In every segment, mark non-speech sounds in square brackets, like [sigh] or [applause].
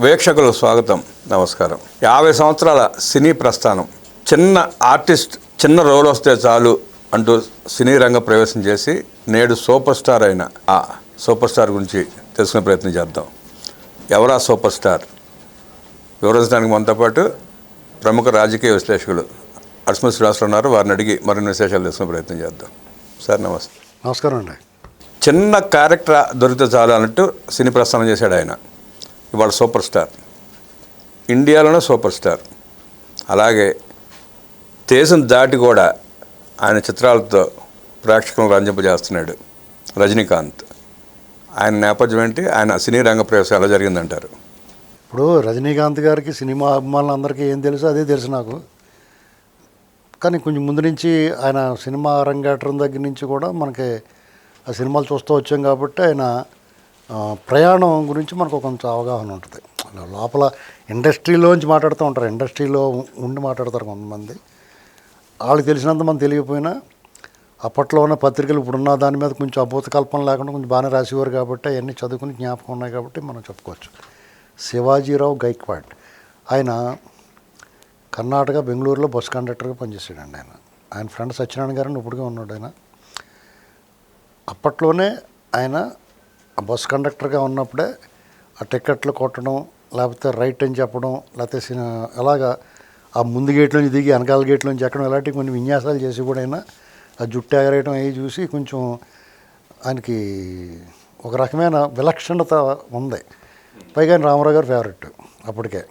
వీక్షకులకు స్వాగతం నమస్కారం. యాభై సంవత్సరాల సినీ ప్రస్థానం. చిన్న ఆర్టిస్ట్ చిన్న రోల్ వస్తే చాలు అంటూ సినీ రంగ ప్రవేశం చేసి నేడు సూపర్ స్టార్ అయిన ఆ సూపర్ స్టార్ గురించి తెలుసుకునే ప్రయత్నం చేద్దాం. ఎవరా సూపర్ స్టార్? వివరించడానికి మనతో పాటు ప్రముఖ రాజకీయ విశ్లేషకులు అర్స్మ శ్రీనివాసులు ఉన్నారు. వారిని అడిగి మరిన్ని విశేషాలు తెలుసుకునే ప్రయత్నం చేద్దాం. సార్ నమస్తే. నమస్కారం అండి. చిన్న క్యారెక్టర్ దొరికితే చాలు అన్నట్టు సినీ ప్రస్థానం చేశాడు ఆయన. ఇవాళ సూపర్ స్టార్. ఇండియాలోనే సూపర్ స్టార్. అలాగే దేశం దాటి కూడా ఆయన చిత్రాలతో ప్రేక్షకులను రంజింపజేస్తున్నాడు రజనీకాంత్. ఆయన నేపథ్యం ఏంటి? ఆయన సినీ రంగ ప్రవేశం ఎలా జరిగిందంటారు? ఇప్పుడు రజనీకాంత్ గారికి సినిమా అభిమానులందరికీ ఏం తెలుసు అదే తెలుసు నాకు. కానీ కొంచెం ముందు నుంచి ఆయన సినిమా రంగేటం దగ్గర నుంచి కూడా మనకి ఆ సినిమాలు చూస్తూ వచ్చాం కాబట్టి ఆయన ప్రయాణం గురించి మనకు కొంచెం అవగాహన ఉంటుంది. లోపల ఇండస్ట్రీలోంచి మాట్లాడుతూ ఉంటారు. ఇండస్ట్రీలో ఉండి మాట్లాడతారు కొంతమంది. వాళ్ళకి తెలిసినంత మనం తెలియకపోయినా అప్పట్లో ఉన్న పత్రికలు ఇప్పుడున్న దాని మీద కొంచెం అభూత కల్పన లేకుండా కొంచెం బాగానే రాసేవారు కాబట్టి అవన్నీ చదువుకుని జ్ఞాపకం ఉన్నాయి కాబట్టి మనం చెప్పుకోవచ్చు. శివాజీరావు గైక్వాడ్. ఆయన కర్ణాటక బెంగళూరులో బస్ కండక్టర్గా పనిచేసాడండి ఆయన. ఆయన ఫ్రెండ్ సత్యనారాయణ గారు ఇప్పటికే ఉన్నాడు ఆయన. అప్పట్లోనే ఆయన బస్ కండక్టర్గా ఉన్నప్పుడే ఆ టికెట్లు కొట్టడం లేకపోతే రైట్ అని చెప్పడం లేకపోతే ఎలాగా అలాగా ఆ ముందు గేట్లోంచి దిగి వెనకాల గేట్లోంచి ఎక్కడం ఇలాంటి కొన్ని విన్యాసాలు చేసి కూడా అయినా ఆ జుట్టు ఎగరేయడం అవి చూసి కొంచెం ఆయనకి ఒక రకమైన విలక్షణత ఉంది. పైగా ఆయన రామారావు గారు ఫేవరెట్ అప్పటికే.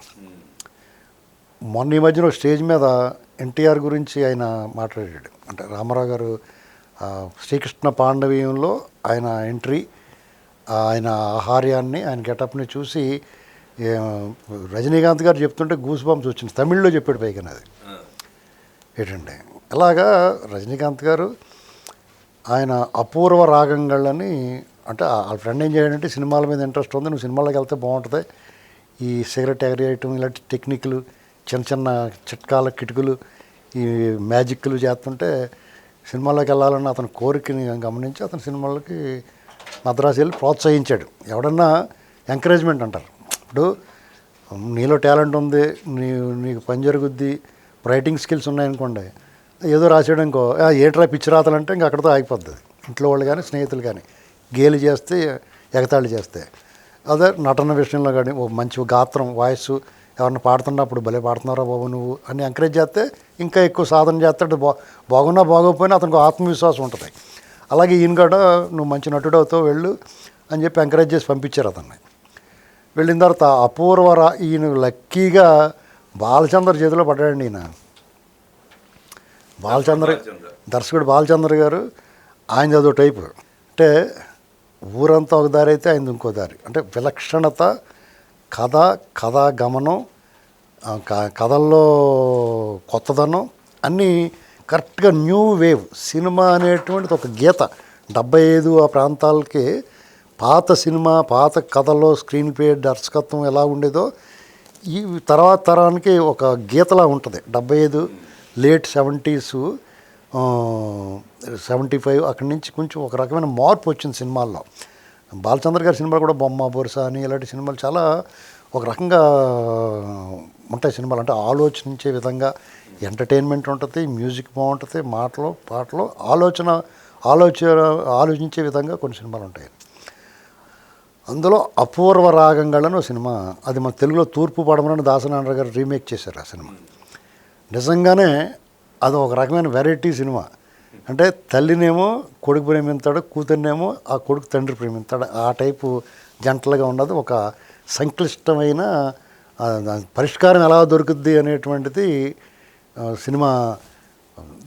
మొన్న ఈ మధ్యన ఒక స్టేజ్ మీద ఎన్టీఆర్ గురించి ఆయన మాట్లాడాడు. అంటే రామారావు గారు శ్రీకృష్ణ పాండవీయంలో ఆయన ఎంట్రీ ఆయన ఆహార్యాన్ని ఆయన గెటప్ని చూసి రజనీకాంత్ గారు చెప్తుంటే గూస్ బాంబ్స్ వచ్చింది. తమిళ్ళో చెప్పాడు పైగా అది ఏంటంటే అలాగా రజనీకాంత్ గారు ఆయన అపూర్వ రాగంగాళ్ళని అంటే ఆ- వాళ్ళ ఫ్రెండ్ ఏం చేయాడంటే సినిమాల మీద ఇంట్రెస్ట్ ఉంది నువ్వు సినిమాలకు వెళ్తే బాగుంటుంది. ఈ సిగరెట్ ఎగరేయటం ఇలాంటి టెక్నిక్లు చిన్న చిన్న చిట్కాల కిటుకులు ఈ మ్యాజిక్లు చేస్తుంటే సినిమాలోకి వెళ్ళాలన్న అతని కోరికని గమనించి అతని సినిమాలకి మద్రాసు వెళ్ళి ప్రోత్సహించాడు. ఎవడన్నా ఎంకరేజ్మెంట్ అంటారు. ఇప్పుడు నీలో టాలెంట్ ఉంది నీ నీకు పని జరుగుద్ది రైటింగ్ స్కిల్స్ ఉన్నాయనుకోండి ఏదో రాసాడు ఇంకో ఏట్రా పిచ్చి రాతలంటే ఇంక అక్కడితో ఆగిపోద్ది ఇంట్లో వాళ్ళు కానీ స్నేహితులు కానీ గేలు చేస్తే ఎగతాళి చేస్తే. అదే నటన విషయంలో కానీ ఓ మంచి గాత్రం వాయిస్ ఎవరన్నా పాడుతున్నప్పుడు భలే పాడుతున్నారా బాబు నువ్వు అని ఎంకరేజ్ చేస్తే ఇంకా ఎక్కువ సాధన చేస్తాడు. బా బాగున్నా బాగోకపోయినా అతనికి ఆత్మవిశ్వాసం ఉంటుంది. అలాగే ఈయన కూడా నువ్వు మంచి నటుడు అవుతావు వెళ్ళు అని చెప్పి ఎంకరేజ్ చేసి పంపించారు అతన్ని. వెళ్ళిన తర్వాత అపూర్వ రా ఈయన లక్కీగా బాలచంద్ర చేతిలో పడ్డాడండి ఈయన. బాలచంద్ర దర్శకుడు బాలచంద్ర గారు ఆయన అదో టైపు. అంటే ఊరంతా ఒక దారి అయితే ఆయన ఇంకో దారి. అంటే విలక్షణత కథ కథా గమనం కథల్లో కొత్తదనం అన్నీ కరెక్ట్గా న్యూ వేవ్ సినిమా అనేటువంటిది ఒక గీత. డెబ్బై ఐదు ఆ ప్రాంతాలకి పాత సినిమా పాత కథలో స్క్రీన్ ప్లే దర్శకత్వం ఎలా ఉండేదో ఈ తర్వాత తరానికి ఒక గీతలా ఉంటుంది. డెబ్బై ఐదు లేట్ సెవెంటీసు సెవెంటీ ఫైవ్ అక్కడి నుంచి కొంచెం ఒక రకమైన మార్పు వచ్చింది సినిమాల్లో. బాలచంద్ర గారి సినిమాలు కూడా బొమ్మ బొరుస అని ఇలాంటి సినిమాలు చాలా ఒక రకంగా ఉంటాయి సినిమాలు. అంటే ఆలోచించే విధంగా ఎంటర్టైన్మెంట్ ఉంటుంది మ్యూజిక్ బాగుంటుంది మాటలు పాటలు ఆలోచన ఆలోచన ఆలోచించే విధంగా కొన్ని సినిమాలు ఉంటాయి. అందులో అపూర్వ రాగంగాళ్ళని సినిమా అది మన తెలుగులో తూర్పు పడమరని దాసనారాయణ గారు రీమేక్ చేశారు ఆ సినిమా. నిజంగానే అది ఒక రకమైన వెరైటీ సినిమా. అంటే తల్లినేమో కొడుకు ప్రేమిస్తాడు కూతురినేమో ఆ కొడుకు తండ్రి ప్రేమిస్తాడు ఆ టైపు జంటలుగా ఉన్నది ఒక సంక్లిష్టమైన దాని పరిష్కారం ఎలా దొరుకుద్ది అనేటువంటిది సినిమా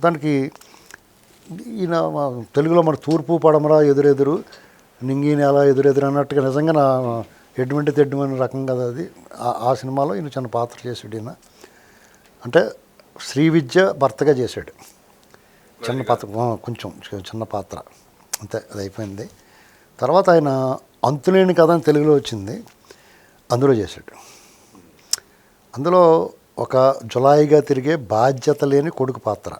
దానికి ఈయన తెలుగులో మన తూర్పు పడమర ఎదురెదురు నింగి నేల ఎదురెదురు అన్నట్టుగా నిజంగా నా ఎడ్మంటే తెడ్డమని రకం కదా అది. ఆ- సినిమాలో ఈయన చిన్న పాత్ర చేసాడు ఈయన. అంటే శ్రీ విద్య భర్తగా చేశాడు. చిన్న పాత్ర కొంచెం చిన్న పాత్ర. అంతే అది అయిపోయింది. తర్వాత ఆయన అంతులేని కథ అని తెలుగులో వచ్చింది. అందులో చేశాడు. అందులో ఒక జులాయిగా తిరిగే బాధ్యత లేని కొడుకు పాత్ర.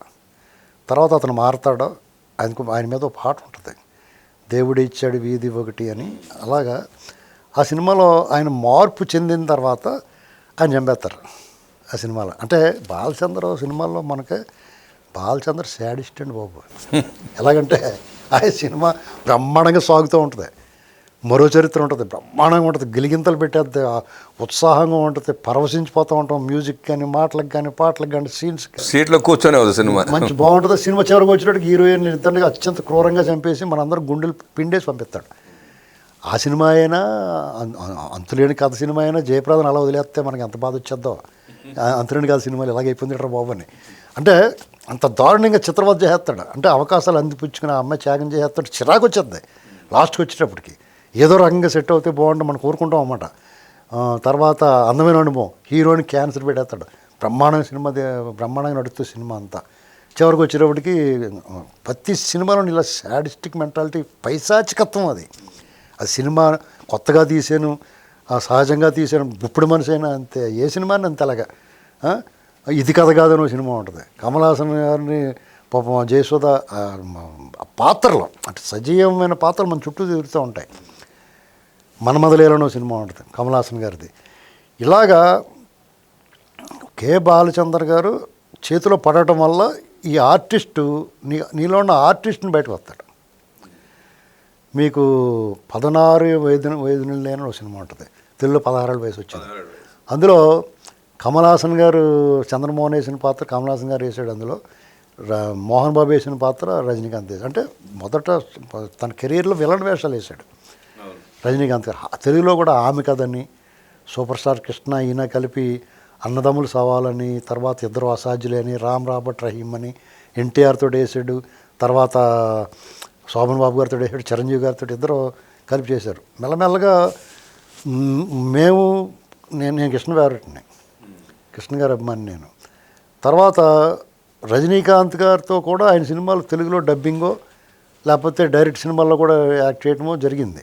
తర్వాత అతను మారతాడు ఆయనకు ఆయన మీద ఒక పాట ఉంటుంది. దేవుడు ఇచ్చాడు వీధి ఒకటి అని. అలాగా ఆ సినిమాలో ఆయన మార్పు చెందిన తర్వాత ఆయన చంపేస్తారు ఆ సినిమాలో. అంటే బాలచంద్ర సినిమాల్లో మనకి బాలచంద్ర శాడిస్ట్ అండి బాబు. ఎలాగంటే ఆ సినిమా బ్రహ్మాండంగా సాగుతూ ఉంటుంది. మరో చరిత్ర ఉంటుంది బ్రహ్మాండంగా ఉంటుంది. గిలిగింతలు పెట్టేది ఉత్సాహంగా ఉంటుంది. పరవశించిపోతూ ఉంటాం. మ్యూజిక్ కానీ మాటలకు కానీ పాటలకు కానీ సీన్స్ సీట్లో కూర్చొని సినిమా. మంచి బాగుంటుంది. సినిమా చివరికి వచ్చినట్టు హీరోయిన్ ఇద్దరిని అత్యంత క్రూరంగా చంపేసి మనందరం గుండెలు పిండేసి పంపిస్తాడు. ఆ సినిమా అయినా అంతులేని కథ సినిమా అయినా జయప్రదను అలా వదిలేస్తే మనకి ఎంత బాధ వచ్చేద్దో. అంతులేని కథ సినిమాలు ఇలాగైపోయింది రా బాబు అని. అంటే అంత దారుణంగా చిత్రవద చేసేస్తాడు. అంటే అవకాశాలు అందిపుచ్చుకుని ఆ అమ్మాయి త్యాగం చేసేస్తాడు. చిరాకు వచ్చేద్ది. లాస్ట్కి వచ్చేటప్పటికి. ఏదో రకంగా సెట్ అవుతే బాగుంటుంది మనం కోరుకుంటాం అన్నమాట. తర్వాత అందమైన అనుభవం. హీరోని క్యాన్సర్ పెట్టేస్తాడు. బ్రహ్మాండమైన సినిమా బ్రహ్మాండంగా నడుస్తూ సినిమా అంతా. చివరికి వచ్చేటప్పటికి ప్రతి సినిమాలో ఇలా శాడిస్టిక్ మెంటాలిటీ పైశాచికత్వం అది. ఆ సినిమా కొత్తగా తీసాను సహజంగా తీసాను ఇప్పుడు మనిషి అయినా అంతే ఏ సినిమాని అంతే అలాగా? ఇది కథ కాదని ఒక సినిమా ఉంటుంది. కమల్ హాసన్ గారిని పాపం జయసుధ పాత్రలు అంటే సజీవమైన పాత్రలు మన చుట్టూ తిరుగుతూ ఉంటాయి. మన మొదలేలోనో సినిమా ఉంటుంది కమల్ హాసన్ గారిది. ఇలాగా కె బాలచందర్ గారు చేతిలో పడటం వల్ల ఈ ఆర్టిస్టు నీ నీలో ఉన్న ఆర్టిస్ట్ని బయటకు వస్తాడు. మీకు పదనారు వేదిన వేదిన లేని ఒక సినిమా ఉంటుంది తెలుగులో పదహారేళ్ళ వయసు వచ్చింది. అందులో కమల్ హాసన్ గారు చంద్రమోహన్ వేసిన పాత్ర కమల్ హాసన్ గారు వేసాడు అందులో. మోహన్ బాబు వేసిన పాత్ర రజనీకాంత్ వేసాడు అంటే మొదట తన కెరీర్లో విలన్ వేషాలు వేశాడు. రజనీకాంత్ గారు. తెలుగులో కూడా ఆమె కదని సూపర్ స్టార్ కృష్ణ ఈయన కలిపి అన్నదమ్ములు సవాలని తర్వాత ఇద్దరు అసాధ్యులే అని రామ్ రాబర్ట్ రహీమ్ అని ఎన్టీఆర్తో వేసాడు తర్వాత శోభన్ బాబు గారితో వేసాడు చిరంజీవి గారితో ఇద్దరు కలిపి చేశారు. మెల్లమెల్లగా మేము నేను నేను కృష్ణ ఫేవరెట్ని కృష్ణ గారి అభిమాని నేను. తర్వాత రజనీకాంత్ గారితో కూడా ఆయన సినిమాలు తెలుగులో డబ్బింగో లేకపోతే డైరెక్ట్ సినిమాల్లో కూడా యాక్ట్ చేయడమో జరిగింది.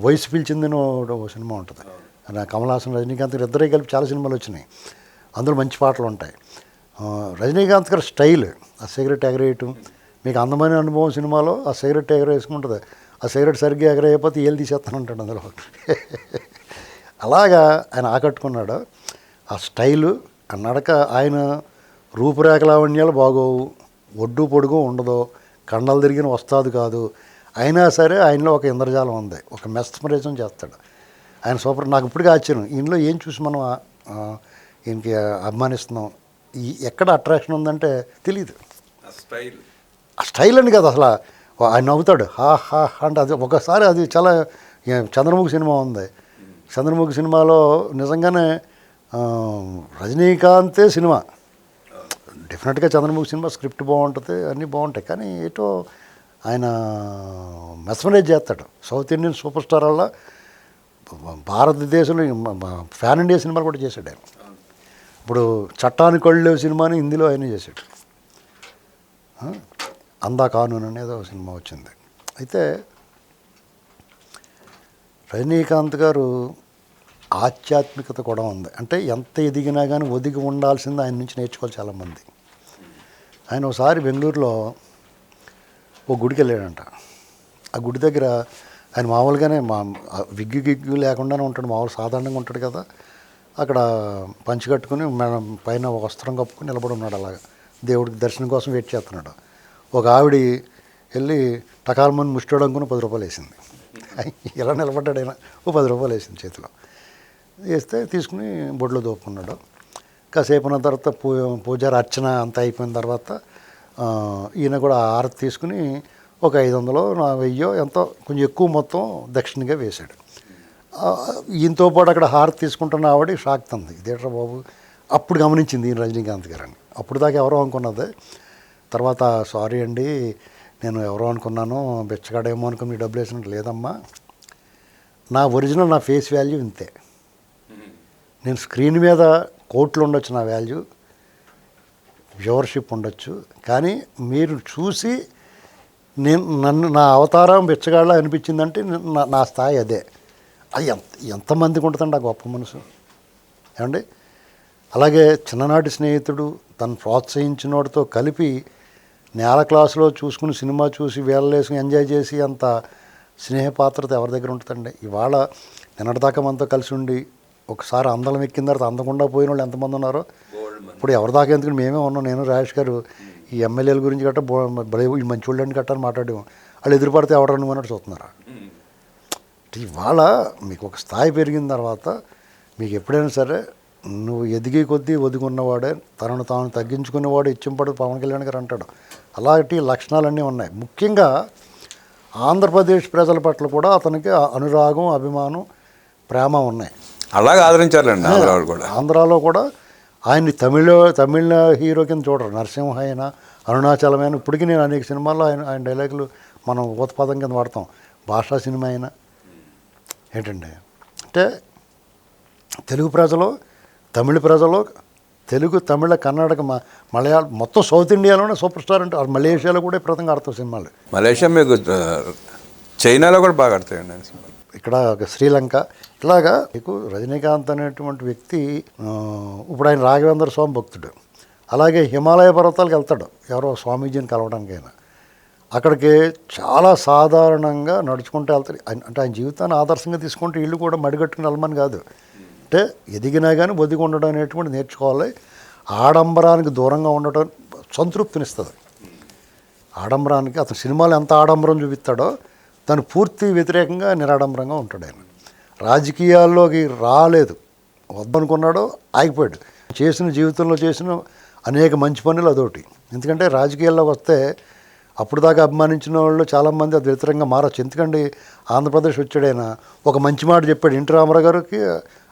వయసు పిలిచిందని ఓ- సినిమా ఉంటుంది. కమలాసన్ రజనీకాంత్ గారు ఇద్దరే కలిపి చాలా సినిమాలు వచ్చినాయి. అందులో మంచి పాటలు ఉంటాయి. రజనీకాంత్ గారి స్టైల్ ఆ సిగరెట్ ఎగరేయటం మీకు అందమైన అనుభవం సినిమాలో ఆ సిగరెట్ ఎగరేసుకుంటుంది. ఆ సిగరెట్ సరిగ్గా ఎగరేయకపోతే ఏళ్ళు తీసేస్తానంటాడు అందులో. అలాగా ఆయన ఆకట్టుకున్నాడు. ఆ స్టైలు ఆ నడక ఆయన రూపురేఖ లావణ్యాలు బాగోవు. ఒడ్డు పొడుగు ఉండదు కండలు తిరిగిన వస్తాదు కాదు. అయినా సరే ఆయనలో ఒక ఇంద్రజాలం ఉంది. ఒక మెస్మరిజం చేస్తాడు. ఆయన సూపర్. నాకు ఇప్పటికీ ఆశ్చర్యం. ఈయనలో ఏం చూసి మనం ఈయనకి అభిమానిస్తున్నాం? ఈ ఎక్కడ అట్రాక్షన్ ఉందంటే తెలియదు స్టైల్. ఆ స్టైల్ అని కదా అసలు. ఆయన నవ్వుతాడు. హా హా అంటే అది ఒకసారి అది చాలా చంద్రముఖి సినిమా ఉంది. చంద్రముఖి సినిమాలో నిజంగానే రజనీకాంతే సినిమా. డెఫినెట్గా చంద్రముఖి సినిమా స్క్రిప్ట్ బాగుంటుంది అన్నీ బాగుంటాయి. కానీ ఏటో ఆయన మెస్మరైజ్ చేస్తాడు. సౌత్ ఇండియన్ సూపర్ స్టార్ వల్ల భారతదేశంలో ఫ్యాన్ ఇండియా సినిమాలు కూడా చేశాడు ఆయన. ఇప్పుడు చట్టానికి కళ్ళు సినిమాని హిందీలో ఆయన చేశాడు. అందా కానూన్ అనేది ఒక సినిమా వచ్చింది. అయితే రజనీకాంత్ గారు ఆధ్యాత్మికత కూడా ఉంది. అంటే ఎంత ఎదిగినా కానీ ఒదిగి ఉండాల్సింది ఆయన నుంచి నేర్చుకోవాలి చాలామంది. ఆయన ఒకసారి బెంగళూరులో ఓ గుడికి వెళ్ళాడంట ఆ గుడి దగ్గర ఆయన మామూలుగానే మా విగ్గు గిగ్గు లేకుండానే ఉంటాడు మామూలు సాధారణంగా ఉంటాడు కదా. అక్కడ పంచి కట్టుకుని మన పైన వస్త్రం కప్పుకొని నిలబడి ఉన్నాడు అలాగా. దేవుడికి దర్శనం కోసం వెయిట్ చేస్తున్నాడు. ఒక ఆవిడ వెళ్ళి టకాలమని ముష్టాడు అనుకుని పది రూపాయలు వేసింది. [laughs] ఎలా నిలబడ్డాడు ఓ పది రూపాయలు వేసింది చేతిలో. వేస్తే తీసుకుని బొడ్లో దోపుకున్నాడు. కాసేపు ఉన్న తర్వాత పూ పూజారి అర్చన అంతా అయిపోయిన తర్వాత ఈయన కూడా ఆరతి తీసుకుని ఒక ఐదు వందలు నా వెయ్యో ఎంతో కొంచెం ఎక్కువ మొత్తం దక్షిణగా వేశాడు. ఈయనతో పాటు అక్కడ హారతి తీసుకుంటున్న ఆవిడ షాక్ తంది. ఇదేట్రా బాబు? అప్పుడు గమనించింది ఈయన రజనీకాంత్ గారని. అప్పుడు దాకా ఎవరో అనుకున్నది. తర్వాత సారీ అండి నేను ఎవరో అనుకున్నాను బెచ్చగాడేమో అనుకుని మీ డబ్బులు వేసినట్టు లేదమ్మా. నా ఒరిజినల్ నా ఫేస్ వాల్యూ ఇంతే. నేను స్క్రీన్ మీద కోట్లు ఉండొచ్చు నా వాల్యూ. వ్యూవర్షిప్ ఉండొచ్చు. కానీ మీరు చూసి నేను నన్ను నా అవతారం బెచ్చగాళ్ళ అనిపించిందంటే నా నా స్థాయి అదే. అది ఎంత ఎంతమందికి ఉంటుందండి ఆ గొప్ప మనసు? ఏమండి? అలాగే చిన్ననాటి స్నేహితుడు తను ప్రోత్సహించినోడితో కలిపి నేల క్లాసులో చూసుకుని సినిమా చూసి వేళలేసుకుని ఎంజాయ్ చేసి అంత స్నేహపాత్రత ఎవరి దగ్గర ఉంటుందండి? ఇవాళ నిన్నటిదాకా మనతో కలిసి ఉండి ఒకసారి అందలం ఎక్కిన తర్వాత అందకుండా పోయిన వాళ్ళు ఎంతమంది ఉన్నారో ఇప్పుడు ఎవరి దాకా ఎందుకు మేమే ఉన్నాం? నేను రాజేష్ గారు ఈ ఎమ్మెల్యేల గురించి భలే ఈ మంచి వాళ్ళని గట్రా అని మాట్లాడాము వాళ్ళు ఎదురుపడితే ఎవరు నువ్వు అన్నట్టు చూస్తున్నారా? అంటే ఇవాళ మీకు ఒక స్థాయి పెరిగిన తర్వాత మీకు ఎప్పుడైనా సరే నువ్వు ఎదిగే కొద్దీ ఒదుకున్నవాడే తనను తాను తగ్గించుకునేవాడు ఇచ్చింపడు పవన్ కళ్యాణ్ గారు అంటాడు. అలాంటి లక్షణాలన్నీ ఉన్నాయి. ముఖ్యంగా ఆంధ్రప్రదేశ్ ప్రజల పట్ల కూడా అతనికి అనురాగం అభిమానం ప్రేమ ఉన్నాయి. అలాగే కూడా. ఆంధ్రాలో కూడా ఆయన్ని తమిళ తమిళ హీరో కింద చూడరు. నరసింహ అయినా అరుణాచలమైన ఇప్పటికీ నేను అనేక సినిమాల్లో ఆయన ఆయన డైలాగులు మనం ఊతపదం కింద వాడతాం. భాషా సినిమా అయినా. ఏంటండి? అంటే తెలుగు ప్రజలు తమిళ ప్రజలు తెలుగు తమిళ కర్ణాటక మ- మలయాళం మొత్తం సౌత్ ఇండియాలోనే సూపర్ స్టార్ అంటే మలేషియాలో కూడా ప్రతంగా ఆడతాం సినిమాలు. మలేషియా మీకు చైనాలో కూడా బాగా ఆడతాయండి ఆయన సినిమాలు. ఇక్కడ ఒక శ్రీలంక. ఇట్లాగా మీకు రజనీకాంత్ అనేటువంటి వ్యక్తి ఇప్పుడు ఆయన రాఘవేంద్ర స్వామి భక్తుడు. అలాగే హిమాలయ పర్వతాలకు వెళ్తాడు ఎవరో స్వామీజీని కలవడానికైనా. అక్కడికి చాలా సాధారణంగా నడుచుకుంటూ వెళ్తాడు. ఆయన- అంటే ఆయన జీవితాన్ని ఆదర్శంగా తీసుకుంటే ఇల్లు కూడా మడిగట్టుకుని వెళ్ళమని కాదు. అంటే ఎదిగినా కానీ బొద్దిగా ఉండడం అనేటువంటి నేర్చుకోవాలి. ఆడంబరానికి దూరంగా ఉండటం సంతృప్తినిస్తుంది. ఆడంబరానికి అతను సినిమాలు ఎంత ఆడంబరం చూపిస్తాడో తను పూర్తి వ్యతిరేకంగా నిరాడంబరంగా ఉంటాడు ఆయన. రాజకీయాల్లోకి రాలేదు. వద్దనుకున్నాడు ఆగిపోయాడు. చేసిన జీవితంలో చేసిన అనేక మంచి పనులు అదొకటి. ఎందుకంటే రాజకీయాల్లోకి వస్తే అప్పుడు దాకా అభిమానించిన వాళ్ళు చాలామంది అది వ్యతిరేకంగా మారచ్చు. ఎందుకంటే ఆంధ్రప్రదేశ్ వచ్చాడైనా ఒక మంచి మాట చెప్పాడు. ఎన్టీ రామారావు గారికి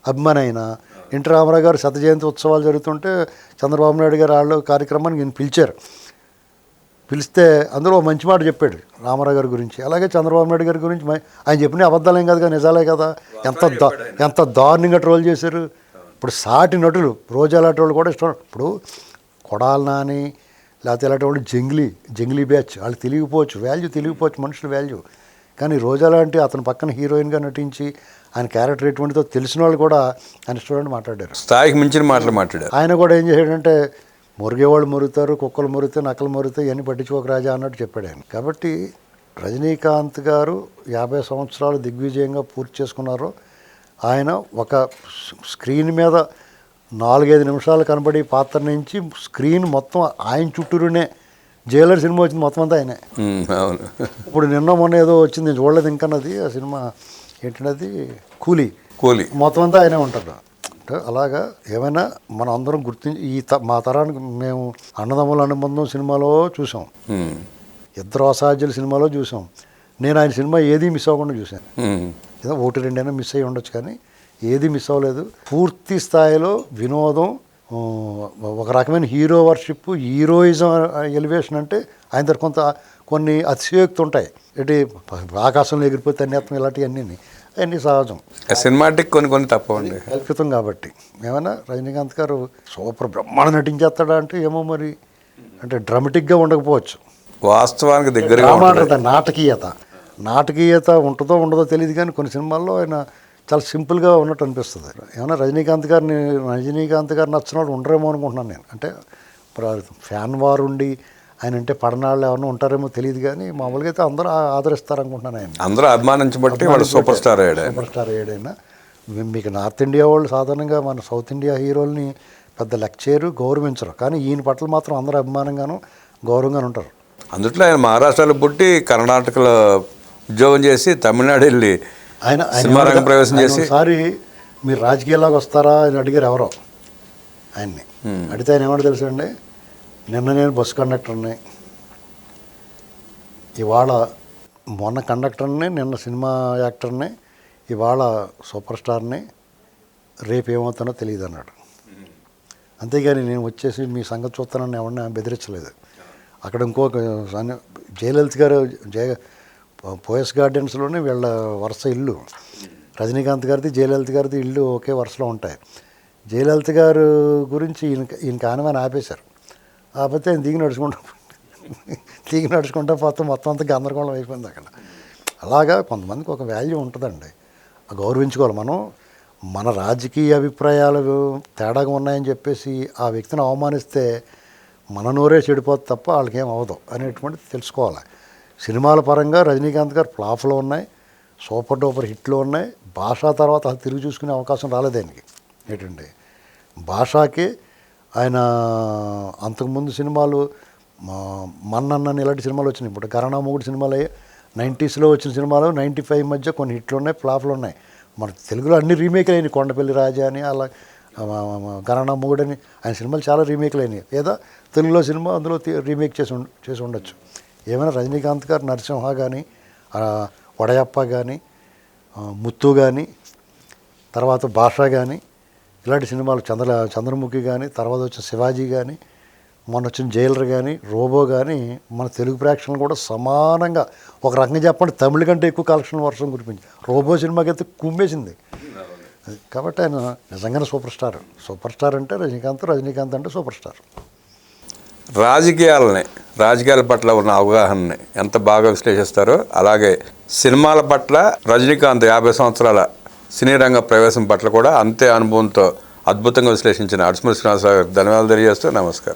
అభిమాని అయినా ఎన్టీ రామారావు గారు శత జయంతి ఉత్సవాలు జరుగుతుంటే చంద్రబాబు నాయుడు గారు వాళ్ళు కార్యక్రమానికి నేను పిలిచారు. పిలిస్తే అందులో ఓ మంచి మాట చెప్పాడు రామారావు గారి గురించి. అలాగే చంద్రబాబు నాయుడు గారి గురించి ఆయన చెప్పిన అబద్ధాలేం కాదు కదా నిజాలే కదా. ఎంత దా- ఎంత దారుణంగా ట్రోల్ చేశారు. ఇప్పుడు సాటి నటులు రోజా లాంటి వాళ్ళు కూడా ఇష్టం. ఇప్పుడు కొడాలి నాని లేకపోతే ఇలాంటి వాళ్ళు జంగ్లీ జంగ్లీ బ్యాచ్ వాళ్ళు తెలియకపోవచ్చు వాల్యూ తెలియకపోవచ్చు మనుషుల వాల్యూ కానీ రోజా లాంటి అతని పక్కన హీరోయిన్గా నటించి ఆయన క్యారెక్టర్ ఎటువంటిదో తెలిసిన వాళ్ళు కూడా ఆయన స్టూడెంట్ మాట్లాడారు. స్థాయికి మించిన మాటలు మాట్లాడారు. ఆయన కూడా ఏం చేశాడంటే మురిగేవాళ్ళు మురుగుతారు కుక్కలు మురిగితే నక్కలు మురుగుతాయి ఇవన్నీ పట్టించుకోక రాజా అన్నట్టు చెప్పాడు ఆయన. కాబట్టి రజనీకాంత్ గారు యాభై సంవత్సరాలు దిగ్విజయంగా పూర్తి చేసుకున్నారు ఆయన ఒక స్క్రీన్ మీద నాలుగైదు నిమిషాలు కనబడి పాత్ర నుంచి స్క్రీన్ మొత్తం ఆయన చుట్టూరునే జైలర్ సినిమా వచ్చింది మొత్తం అంతా ఆయనే. అవును. ఇప్పుడు నిన్న మొన్న ఏదో వచ్చింది నేను చూడలేదు ఇంకన్నది ఆ సినిమా ఏంటన్నది? కూలీ. కూలి. మొత్తం అంతా ఆయనే ఉంటాడు అంటే అలాగా ఏమైనా మనం అందరం గుర్తించి ఈ త మా తరానికి మేము అన్నదమ్ముల అనుబంధం సినిమాలో చూసాం. ఇద్దరు అసాధ్యుల సినిమాలో చూసాం. నేను ఆయన సినిమా ఏది మిస్ అవ్వకుండా చూశాను. ఏదో ఒకటి రెండైనా మిస్ అయ్యి ఉండొచ్చు కానీ ఏది మిస్ అవ్వలేదు. పూర్తి స్థాయిలో వినోదం ఒక రకమైన హీరో వర్షిప్ హీరోయిజం ఎలివేషన్ అంటే ఆయన దగ్గర కొంత కొన్ని అతిశయోక్తి ఉంటాయి. ఏంటి ఆకాశంలో ఎగిరిపోతే అన్నేత్తం ఇలాంటివన్నీ. అవన్నీ సహజం. సినిమాటిక్ కొన్ని కొన్ని తప్పవండి. కల్పితం కాబట్టి. ఏమైనా రజనీకాంత్ గారు సూపర్ బ్రహ్మాండ నటించేస్తాడా అంటే ఏమో మరి. అంటే డ్రమటిక్గా ఉండకపోవచ్చు. వాస్తవానికి అంటే నాటకీయత. నాటకీయత ఉంటుందో ఉండదో తెలియదు కానీ కొన్ని సినిమాల్లో ఆయన చాలా సింపుల్గా ఉన్నట్టు అనిపిస్తుంది. ఏమన్నా రజనీకాంత్ గారిని రజనీకాంత్ గారు నచ్చిన వాళ్ళు ఉండరేమో అనుకుంటున్నాను నేను. అంటే ఫ్యాన్ వారు ఉండి ఆయన అంటే పడనాళ్ళు ఎవరైనా ఉంటారేమో తెలియదు కానీ మామూలుగా అయితే అందరూ ఆదరిస్తారు అనుకుంటున్నాను ఆయన. అందరూ అభిమానించబట్టి వాడు సూపర్ స్టార్ అయ్యాడు. సూపర్ స్టార్ ఏడైనా మీ- మీకు నార్త్ ఇండియా వాళ్ళు సాధారణంగా మన సౌత్ ఇండియా హీరోల్ని పెద్ద లెక్క చేయరు గౌరవించరు. కానీ ఈయన పట్ల మాత్రం అందరూ అభిమానంగాను గౌరవంగాను ఉంటారు. అందుట్లో ఆయన మహారాష్ట్రలో పుట్టి కర్ణాటకలో ఉద్యోగం చేసి తమిళనాడు వెళ్ళి ఆయన సినిమా రంగ ప్రవేశం చేసి ఒకసారి మీరు రాజకీయాల్లోకి వస్తారా అని అడిగారు ఎవరో ఆయన్ని. అడిగితే ఆయన ఏమన్నా తెలుసా అండి నిన్న నేను బస్ కండక్టర్ని. ఇవాళ మొన్న కండక్టర్ని నిన్న సినిమా యాక్టర్ని ఇవాళ సూపర్ స్టార్ని రేపు ఏమవుతానో తెలియదు అన్నాడు అంతేగాని నేను వచ్చేసి మీ సంగతి చూస్తానని ఎవరిని బెదిరించలేదు. అక్కడ ఇంకో జయలలిత గారు జయ పోయస్ గార్డెన్స్లోనే వీళ్ళ వరుస ఇల్లు. రజనీకాంత్ గారిది జయలలిత గారిది ఇల్లు ఒకే వరుసలో ఉంటాయి. జయలలిత గారు గురించి ఈయన ఈయన కానమని ఆపేశారు. కాకపోతే ఆయన దిగి నడుచుకుంటా [laughs] దిగి నడుచుకుంటా పోతే మొత్తం అంతా గందరగోళం అయిపోయింది అక్కడ. అలాగా కొంతమందికి ఒక వాల్యూ ఉంటుందండి. గౌరవించుకోవాలి మనం. మన రాజకీయ అభిప్రాయాలు తేడాగా ఉన్నాయని చెప్పేసి ఆ వ్యక్తిని అవమానిస్తే మన నోరే చెడిపోతుంది తప్ప వాళ్ళకి ఏం అవ్వదు అనేటువంటిది తెలుసుకోవాలి. సినిమాల పరంగా రజనీకాంత్ గారు ఫ్లాఫ్లో ఉన్నాయి సూపర్ డూపర్ హిట్లు ఉన్నాయి. భాష తర్వాత అది తిరిగి చూసుకునే అవకాశం రాలేదు ఆయనకి. ఏంటండి? భాషకి ఆయన అంతకుముందు సినిమాలు మన్నన్న ఇలాంటి సినిమాలు వచ్చినాయి. ఇప్పుడు కరోనా మూడు సినిమాలు నైంటీస్లో వచ్చిన సినిమాలు నైంటీ ఫైవ్ మధ్య కొన్ని హిట్లు ఉన్నాయి ఫ్లాప్లు ఉన్నాయి. మన తెలుగులో అన్ని రీమేక్లు అయినాయి. కొండపల్లి రాజా అని అలా కరోనా మూడని ఆయన సినిమాలు చాలా రీమేక్లు అయినాయి. ఏదో తెలుగులో సినిమా అందులో రీమేక్ చేసి చేసి ఉండొచ్చు. ఏమైనా రజనీకాంత్ గారు నరసింహ కానీ వడయప్ప కానీ ముత్తు కానీ తర్వాత భాష కానీ ఇలాంటి సినిమాలు చంద్ర చంద్రముఖి కానీ తర్వాత వచ్చిన శివాజీ కానీ మొన్న వచ్చిన జైలర్ కానీ రోబో కానీ మన తెలుగు ప్రేక్షకులు కూడా సమానంగా ఒక రకంగా చెప్పండి తమిళ కంటే ఎక్కువ కలెక్షన్ వర్షం కురిపించింది. రోబో సినిమాకి అయితే కుమ్మేసింది. కాబట్టి ఆయన నిజంగానే సూపర్ స్టార్. సూపర్ స్టార్ అంటే రజనీకాంత్ రజనీకాంత్ అంటే సూపర్ స్టార్. రాజకీయాలని రాజకీయాల పట్ల ఉన్న అవగాహనని ఎంత బాగా విశ్లేషిస్తారో అలాగే సినిమాల పట్ల రజనీకాంత్ యాభై సంవత్సరాల సినీ రంగ ప్రవేశం పట్ల కూడా అంతే అనుభవంతో అద్భుతంగా విశ్లేషించిన అడుసుమల్ శ్రీనివాసరావు గారికి ధన్యవాదాలు తెలియజేస్తూ నమస్కారం.